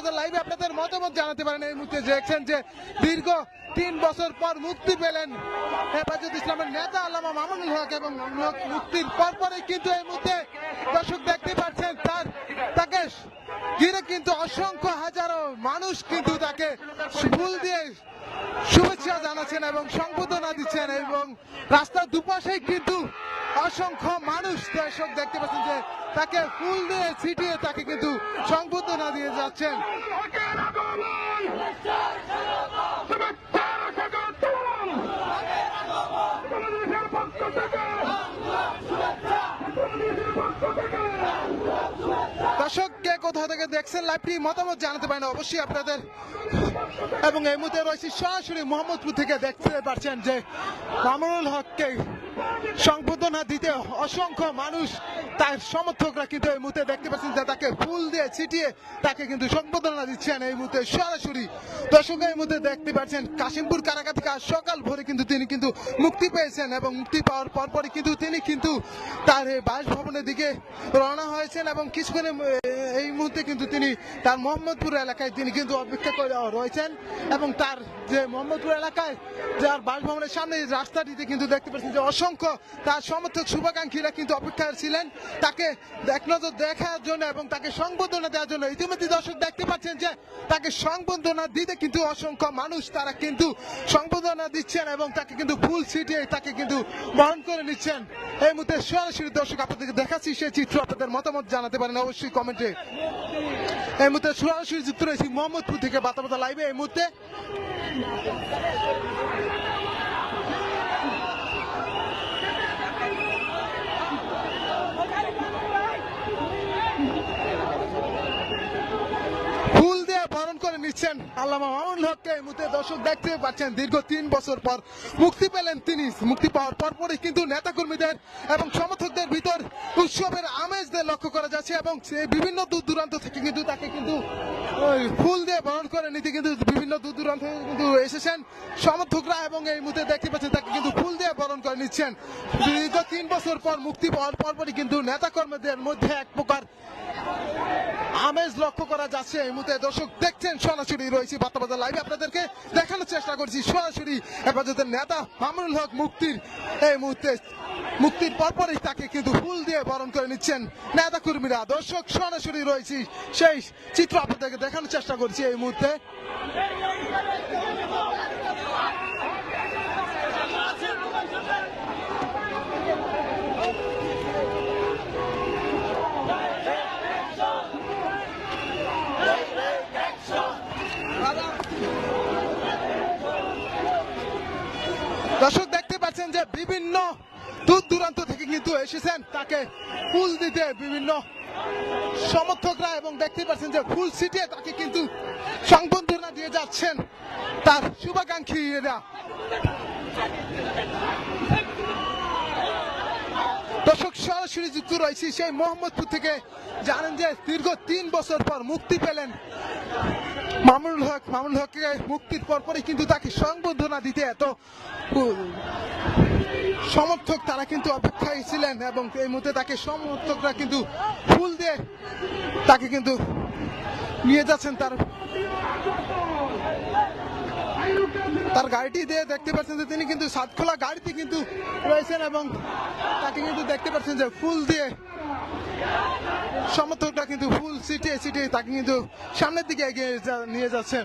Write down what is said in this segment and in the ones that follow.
বাতাবাজার লাইভে আপনাদের মতামত জানাতে পারেন এই মুহূর্তে দেখছেন যে দীর্ঘ তিন বছর পর মুক্তি পেলেন হেফাজত ইসলামের নেতা আল্লামা মামুনুল হক এবং মুক্তির পর পরে কিন্তু এই মুহূর্তে দর্শক দেখতে পাচ্ছেন তার, তাকে ঘিরে কিন্তু অসংখ্য হাজারো মানুষ কিন্তু তাকে ফুল দিয়ে শুভেচ্ছা জানাচ্ছেন এবং সংবর্ধনা দিচ্ছেন এবং রাস্তার দুপাশেই কিন্তু অসংখ্য মানুষ দর্শক দেখতে পাচ্ছেন যে তাকে ফুল দিয়ে ছিটিয়ে তাকে কিন্তু সংবর্ধনা দিয়ে যাচ্ছেন। দর্শক, কে কোথা থেকে দেখছেন লাইভটি মতামত জানাতে পারেন। অবশ্যই আপনাদের এবং এই মুহূর্তে রয়েছে সরাসরি মোহাম্মদপুর থেকে দেখতে পাচ্ছেন যে মামুনুল হককে সংবর্ধনা দিতে অসংখ্য মানুষ তার সমর্থকরা কিন্তু এই মুহূর্তে দেখতে পাচ্ছেন যে তাকে ফুল দিয়ে ছিটিয়ে তাকে কিন্তু সংবর্ধনা দিচ্ছেন এই মুহূর্তে সরাসরি। দর্শক এই মুহূর্তে দেখতে পাচ্ছেন কাশিমপুর কারাগার থেকে আজ সকাল ভোরে কিন্তু তিনি কিন্তু মুক্তি পেয়েছেন এবং মুক্তি পাওয়ার পরপরই কিন্তু তিনি কিন্তু তার এই বাসভবনের দিকে রওনা হয়েছেন এবং কিছুক্ষণে এই মুহূর্তে কিন্তু তিনি তার মোহাম্মদপুর এলাকায় তিনি কিন্তু অপেক্ষা করে রয়েছেন এবং তার যে মোহাম্মদপুর এলাকায় যার বাসভবনের সামনে রাস্তাটিতে কিন্তু দেখতে পাচ্ছেন যে অসংখ্য তার সমর্থক শুভাকাঙ্ক্ষীরা কিন্তু অপেক্ষায় ছিলেন। তাকে এক নজর দেখার জন্য এবং তাকে সংবর্ধনা দেওয়ার জন্য। ইতিমধ্যে দর্শক দেখতে পাচ্ছেন যে তাকে সংবর্ধনা দিতে কিন্তু অসংখ্য মানুষ তারা কিন্তু সংবর্ধনা দিচ্ছেন এবং তাকে কিন্তু ফুল ছিটিয়ে তাকে কিন্তু বরণ করে নিচ্ছেন। এই মুহূর্তে সরাসরি দর্শক আপনাদেরকে দেখাচ্ছি সেই চিত্র। আপনাদের মতামত জানাতে পারেন অবশ্যই কমেন্টে। এই মুহূর্তে সরাসরি যুক্ত রয়েছি মোহাম্মদপুর থেকে বাতাবাতা লাইভে। এই মুহূর্তে ফুল দিয়ে বরণ করে নিচ্ছেন দেখতে পাচ্ছেন, দীর্ঘ তিন বছর পর মুক্তি পেলেন তিনি। মুক্তি পাওয়ার কিন্তু নেতাকর্মীদের এবং সমর্থকদের ভিতর উৎসবের লক্ষ্য করা যাচ্ছে এবং বিভিন্ন দূর দূরান্ত থেকে কিন্তু তাকে কিন্তু ফুল দিয়ে বরণ করে নিতে কিন্তু বিভিন্ন দূর দূরান্ত কিন্তু এসেছেন। সমর্থকরা এবং এই মুহূর্তে দেখতে পাচ্ছেন তাকে কিন্তু বরণ করে নিচ্ছেন। দীর্ঘ তিন বছর পর মুক্তি পাওয়ার পরপরই কিন্তু নেতাকর্মীদের মধ্যে এক প্রকার আমেজ লক্ষ্য করা যাচ্ছে। এই মুহূর্তে দর্শক দেখছেন, সরাসরি রয়েছে বার্তাবাজার লাইভে। আপনাদেরকে দেখানোর চেষ্টা করছি, সরাসরি হেফাজতের নেতা মামুনুল হক মুক্তির এই মুহূর্তে, মুক্তির পরপরই তাকে কিন্তু ফুল দিয়ে বরণ করে নিচ্ছেন নেতা কর্মীরা দর্শক, সরাসরি রয়েছি, সেই চিত্র আপনাদেরকে দেখানোর চেষ্টা করছি এই মুহূর্তে দর্শক দেখতে পাচ্ছেন যে বিভিন্ন দূর দূরান্ত থেকে কিন্তু এসেছেন, তাকে ফুল দিতে বিভিন্ন সমর্থকরা এবং দেখতে পাচ্ছেন যে ফুল সিটে তাকে কিন্তু সংবর্ধনা দিয়ে যাচ্ছেন তার শুভাকাঙ্ক্ষীরা দর্শক, সরাসরি যুক্ত রয়েছি সেই মোহাম্মদপুর থেকে। জানেন যে দীর্ঘ তিন বছর পর মুক্তি পেলেন মামুনুল হক। মামুনুল হককে মুক্তির পরপরই কিন্তু তাকে সংবর্ধনা দিতে এত সমর্থক তারা কিন্তু অপেক্ষায় ছিলেন এবং এই মুহূর্তে তাকে সমর্থকরা কিন্তু ফুল দিয়ে তাকে কিন্তু নিয়ে যাচ্ছেন তার তার গাড়িটি দিয়ে দেখতে পাচ্ছেন যে তিনি কিন্তু সাতখোলা গাড়িতে কিন্তু রয়েছেন এবং তাকে কিন্তু দেখতে পাচ্ছেন যে ফুল দিয়ে সমর্থকরা কিন্তু ফুল সিটে সিটে তাকে কিন্তু সামনের দিকে এগিয়ে নিয়ে যাচ্ছেন।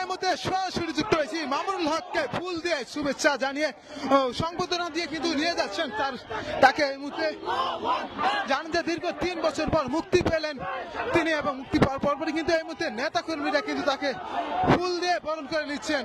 এই মুহূর্তে সরাসরি যুক্ত হয়েছি। মামুনুল হককে ফুল দিয়ে শুভেচ্ছা জানিয়ে সংবর্ধনা দিয়ে কিন্তু নিয়ে যাচ্ছেন তার, তাকে এই মুহূর্তে জানেন যে দীর্ঘ তিন বছর পর মুক্তি পেলেন তিনি এবং মুক্তি পাওয়ার পরপরই কিন্তু এই মুহূর্তে নেতা কর্মীরা কিন্তু তাকে ফুল দিয়ে বরণ করে নিচ্ছেন।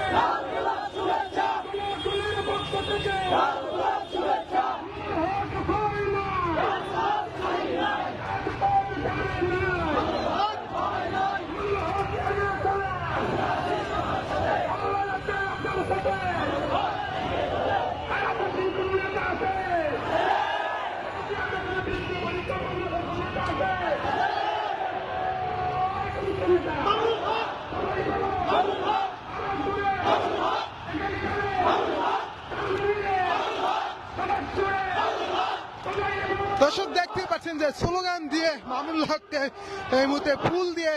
দর্শক দেখতে পাচ্ছেন যে স্লোগান দিয়ে মামুনুল হককে এই মুহূর্তে ফুল দিয়ে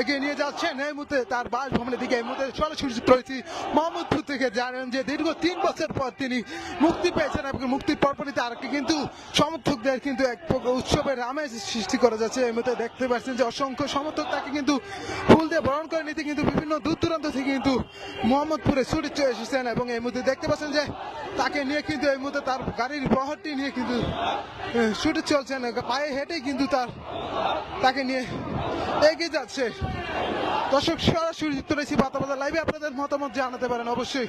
এগিয়ে নিয়ে যাচ্ছেন এই মুহূর্তে তার বাসভবনের দিকে এই মুহূর্তে সরাসরি রয়েছি মোহাম্মদপুর থেকে জানেন যে দীর্ঘ তিন বছর পর তিনি মুক্তি পেয়েছেন এবং মুক্তির পরপরই তার কিন্তু সমর্থকদের কিন্তু এক উৎসবের আমেজ সৃষ্টি করা যাচ্ছে। এই মুহূর্তে দেখতে পাচ্ছেন যে অসংখ্য সমর্থক তাকে কিন্তু ফুল দিয়ে বরণ করে নিতে কিন্তু বিভিন্ন দূর দূরান্ত থেকে কিন্তু মোহাম্মদপুরে ছুটে চলে এসেছেন এবং এই মুহূর্তে দেখতে পাচ্ছেন যে তাকে নিয়ে কিন্তু এই মুহূর্তে তার গাড়ির বহরটি নিয়ে কিন্তু ছুটে চলছেন। পায়ে হেঁটে কিন্তু তার, তাকে নিয়ে এগিয়ে যাচ্ছে। দর্শক সরাসরি যুক্ত রয়েছি বাতাবাদা লাইভে আপনাদের মতামত জানাতে পারেন অবশ্যই।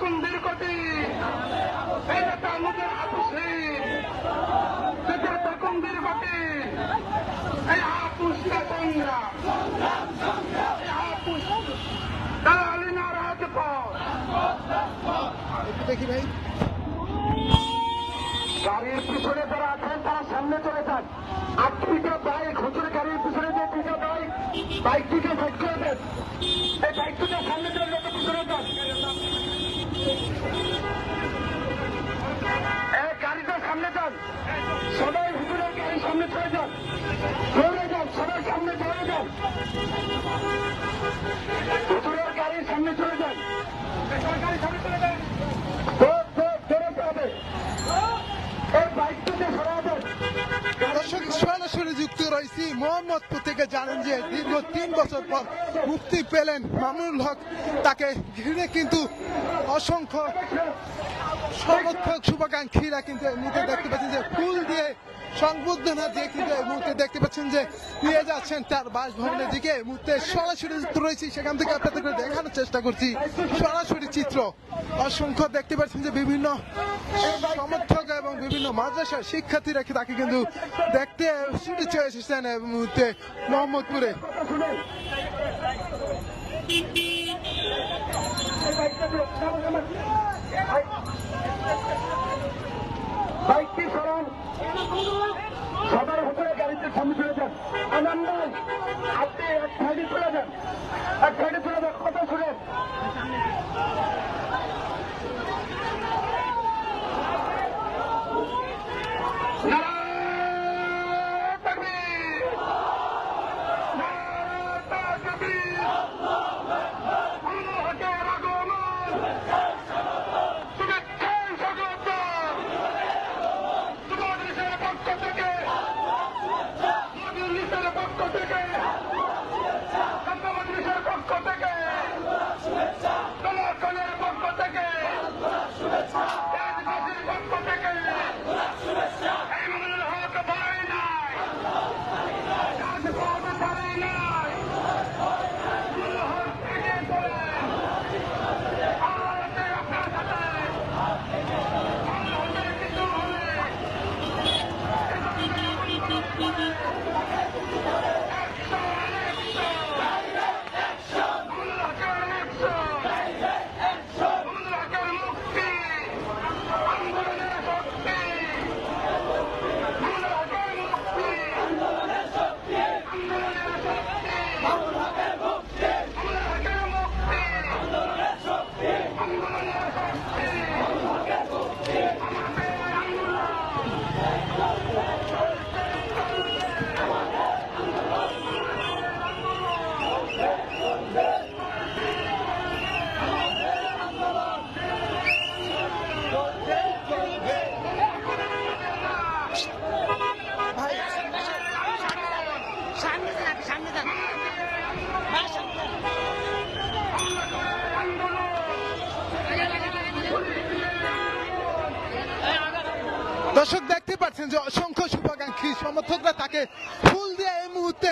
দীর্ঘদিন এই নেতা আমাদের আপুসীন পেটে থাকুন দীর্ঘদিন এই আপুসটা সংগ্রাম। আপুস বাইকটিকে সাইড দেন। এই বাইকটিকে সামনে চলে পিছনে গাড়িটা সামনে যান। সবাই হুজুরের গাড়ি সামনে চলে যান। সবাই সামনে দৌড়ে যান হুজুরের গাড়ির সামনে চলে যান। গাড়ি সামনে চলে যান দৌড়, দৌড়, দৌড়ে রয়েছি মোহাম্মদপুর থেকে জানেন যে দীর্ঘ তিন বছর পর মুক্তি পেলেন মামুনুল হক। তাকে ঘিরে কিন্তু অসংখ্য সমর্থক শুভাকাঙ্ক্ষীরা কিন্তু এই মুহূর্তে দেখতে পাচ্ছেন যে ফুল দিয়ে সংবর্ধনা দিয়ে কিন্তু এই মুহূর্তে দেখতে পাচ্ছেন যে নিয়ে যাচ্ছেন তার বাসভবনের দিকে। এই মুহূর্তে সরাসরি চিত্র রয়েছি। সেখান থেকে আপনাদেরকে দেখানোর চেষ্টা করছি। সরাসরি চিত্র। অসংখ্য দেখতে পাচ্ছেন যে বিভিন্ন সমর্থক বিভিন্ন মাদ্রাসার শিক্ষার্থীরা তাকে কিন্তু দেখতে চলে এসেছেন এই মুহূর্তে মোহাম্মদপুরে? গাড়িতে আনন্দ আপনি এক সাইডে চলে যান। এক সাইডে চলে যান। শুনেন। দেখতে যে অসংখ্য শুভাকাঙ্ক্ষী সমর্থকরা তাকে ফুল দিয়ে এই মুহূর্তে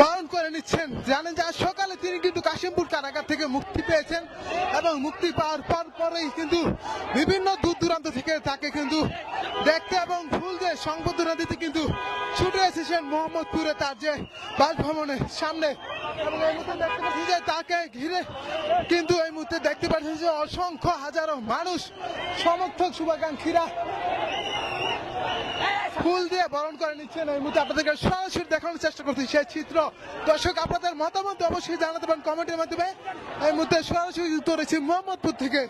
বরণ করে নিচ্ছেন। জানেন যে আজ সকালে তিনি কিন্তু কাশিমপুর কারাগার থেকে মুক্তি পেয়েছেন এবং মুক্তি পাওয়ার পর পরেই কিন্তু বিভিন্ন দূর দূরান্ত থেকে তাকে কিন্তু দেখতে এবং ফুল দিয়ে সংবর্ধনা দিতে কিন্তু ছুটে এসেছেন মোহাম্মদপুরে তার যে বাসভবনের সামনে। এবং এই মুহূর্তে দেখতে পাচ্ছি যে তাকে ঘিরে কিন্তু এই মুহূর্তে দেখতে পাচ্ছেন যে অসংখ্য হাজারো মানুষ সমর্থক শুভাকাঙ্ক্ষীরা ফুল দিয়ে বরণ করে নিচ্ছেন এই মুহূর্তে আপনাদেরকে সরাসরি দেখানোর চেষ্টা করছি সেই চিত্র। দর্শক, আপনাদের মতামত অবশ্যই জানাতে পারেন কমেন্টের মাধ্যমে। এই মুহূর্তে সরাসরি যুক্ত রয়েছে মোহাম্মদপুর থেকে।